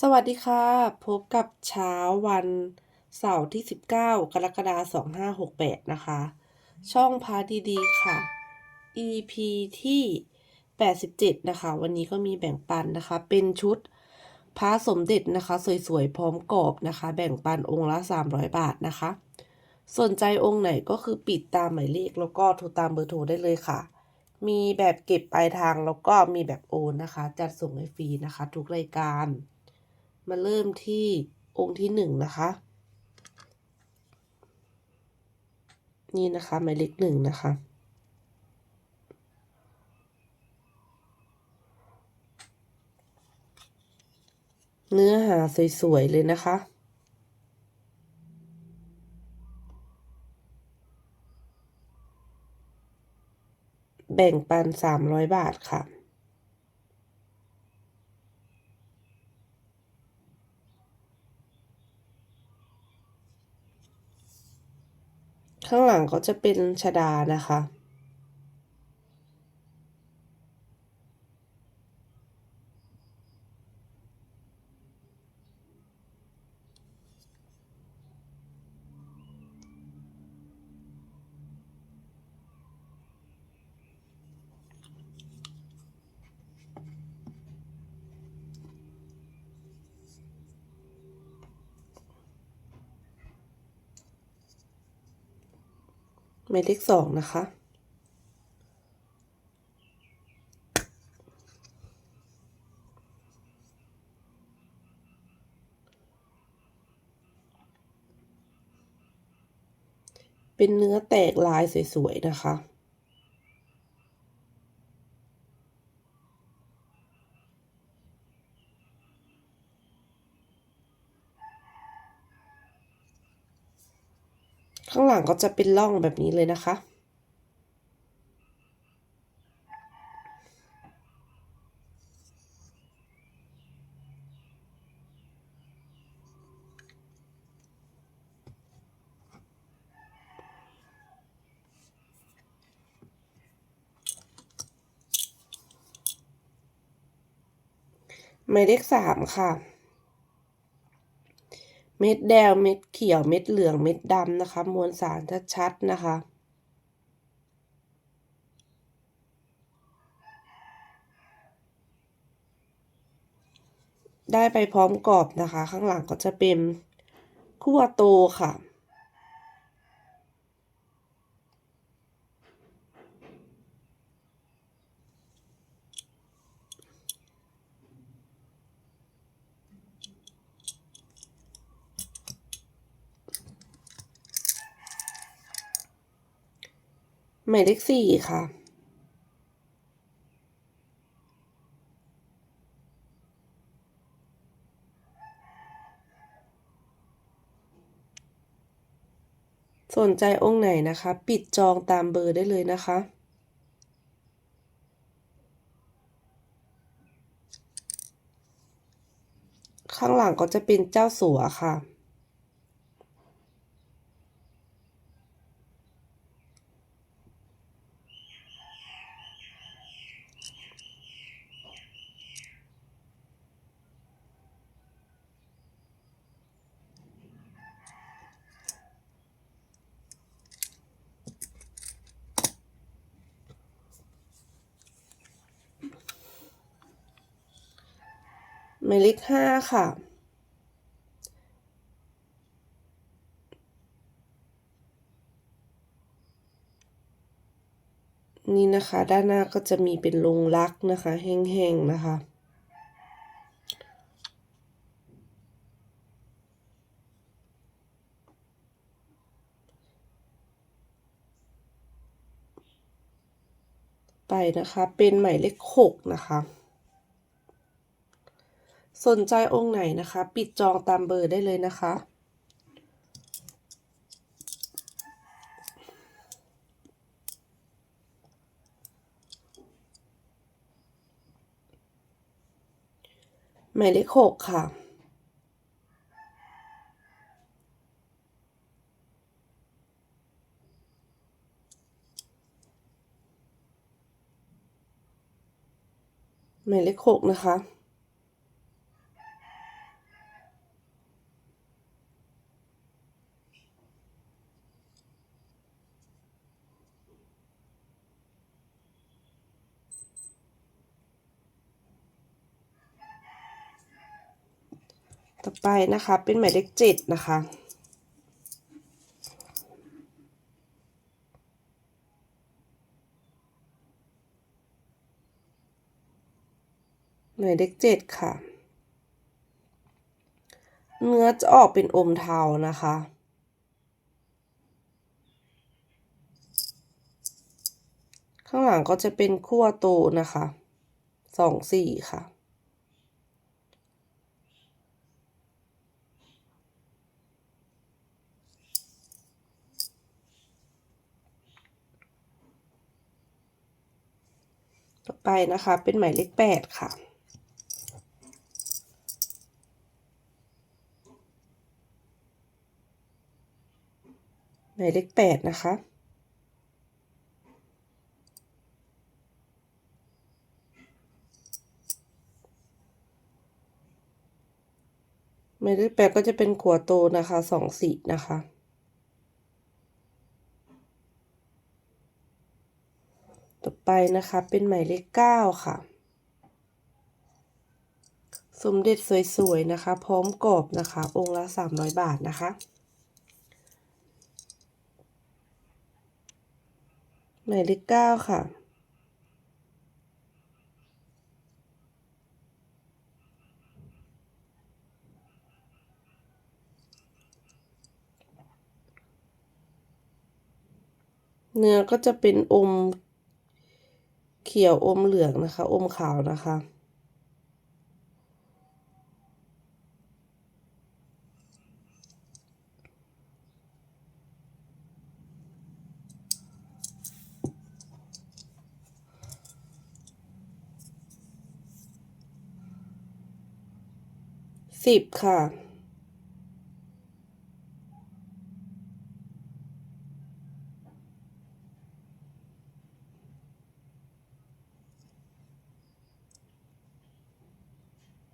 สวัสดีค่ะ พบกับเช้าวันเสาร์ที่ 19 กรกฎาคม2568 นะคะ ช่องพาดีๆค่ะ EP ที่ 87 นะคะ วันนี้ก็มีแบ่งปันนะคะ เป็นชุดพระสมเด็จนะคะ สวยๆ พร้อมกรอบนะคะ แบ่งปันองค์ละ 300 บาทนะคะ สนใจองค์ไหนก็คือปิดตามหมายเลขแล้วก็โทรตามเบอร์โทรได้เลยค่ะ มีแบบเก็บปลายทางแล้วก็มีแบบโอนนะคะ จัดส่งให้ฟรีนะคะ ทุกรายการ มาเริ่มที่องค์ที่หนึ่งนะคะ นี่นะคะหมายเลขหนึ่งนะคะเนื้อหาสวยๆ เลยนะคะ แบ่งปันสามร้อยบาทค่ะ ข้างหลังก็จะเป็นชดานะคะ หมายเลขสองนะคะ เป็นเนื้อแตกลายสวยๆนะคะ ข้างหลังก็จะเป็นร่องแบบนี้เลยนะคะ หมายเลขสามค่ะ เม็ดแดงเม็ดเขียวเม็ดเหลืองเม็ดดำนะคะ มวลสารชัดๆนะคะ ได้ไปพร้อมกรอบนะคะ ข้างหลังก็จะเป็นคั่วโตค่ะ หมายเลขสี่ค่ะ สนใจองค์ไหนนะคะ ปิดจองตามเบอร์ได้เลยนะคะ ข้างหลังก็จะเป็นเจ้าสัวค่ะ หมายเลขห้าค่ะ นี่นะคะ ด้านหน้าก็จะมีเป็นลงรักนะคะ แห้งๆนะคะไปนะคะ เป็นหมายเลขหกนะคะ สนใจองค์ไหนนะคะ ปิดจองตามเบอร์ได้เลยนะคะ หมายเลขหกค่ะ หมายเลขหกนะคะ ต่อไปนะคะเป็นหมายเลขเจ็ดนะคะหมายเลขเจ็ดค่ะ เนื้อจะออกเป็นอมเทานะคะ ข้างหลังก็จะเป็นขั้วโตนะคะสองสี่ค่ะ ต่อไปนะคะ เป็นหมายเลขแปดค่ะ หมายเลขแปดนะคะหมายเลขแปดก็จะเป็นขัวโตนะคะสองสีนะคะ ต่อไปนะคะเป็นหมายเลขเก้าค่ะ สมเด็จสวยๆนะคะ พร้อมกรอบนะคะ องค์ละสามร้อยบาทนะคะ หมายเลขเก้าค่ะเนื้อก็จะเป็นอม เขียวอมเหลืองนะคะ อมขาวนะคะ สิบค่ะ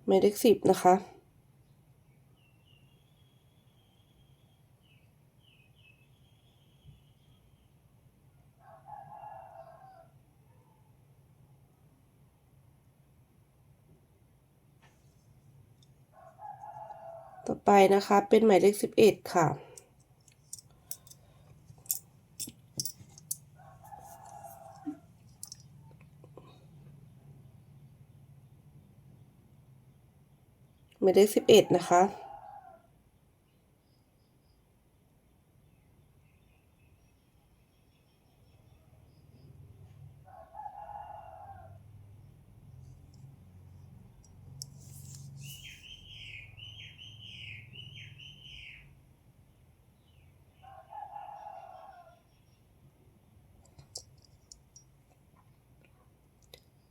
ห มายเลขสิบนะคะ ต่อไปนะคะเป็นหมายเลขสิบเอ็ดค่ะ หมายเลขสิบเอ็ดนะคะ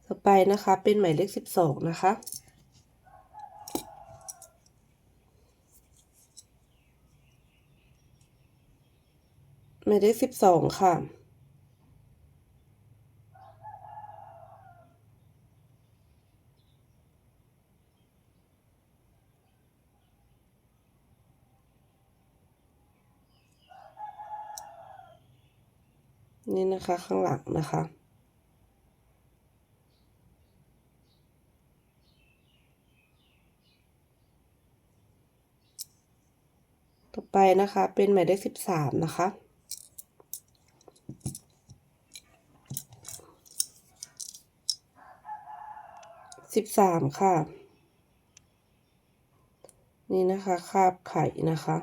ต่อไปนะคะ เป็นหมายเลขสิบสองนะคะ หมายเลขสิบสองค่ะ นี่นะคะข้างหลังนะคะต่อไปนะคะเป็นหมายเลขสิบสามนะคะ สิบสามค่ะ นี่นะคะคาบไข่นะคะ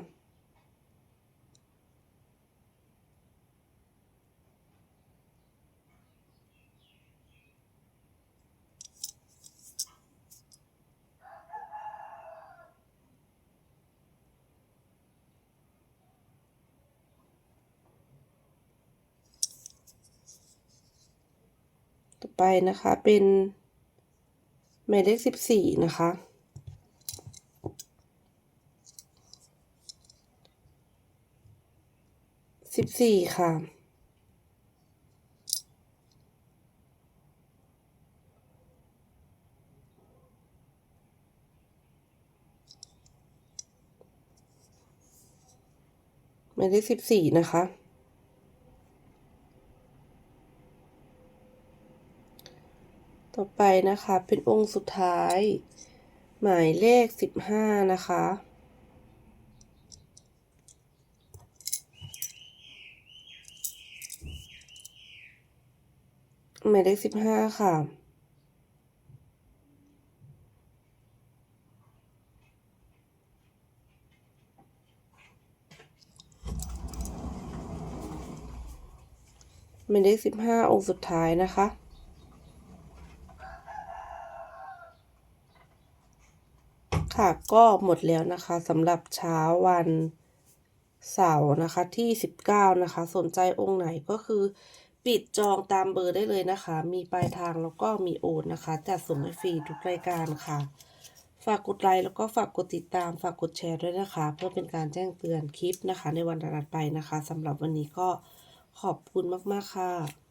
ต่อไปนะคะเป็น หมายเลขสิบสี่นะคะ สิบสี่ค่ะ หมายเลขสิบสี่นะคะ ต่อไปนะคะเป็นองค์สุดท้าย หมายเลขสิบห้านะคะ หมายเลขสิบห้าค่ะหมายเลขสิบห้าองค์สุดท้ายนะคะ ค่ะ ก็หมดแล้วนะคะสำหรับเช้าวันเสาร์นะคะที่ 19 นะคะ สนใจองค์ไหนก็คือปิดจองตามเบอร์ได้เลยนะคะ มีปลายทางแล้วก็มีโอนนะคะ จัดส่งให้ฟรีทุกรายการค่ะ ฝากกดไลค์แล้วก็ฝากกดติดตามฝากกดแชร์ด้วยนะคะ เพื่อเป็นการแจ้งเตือนคลิปนะคะ ในวันถัดไปนะคะสำหรับวันนี้ก็ขอบคุณมาก ๆ ค่ะ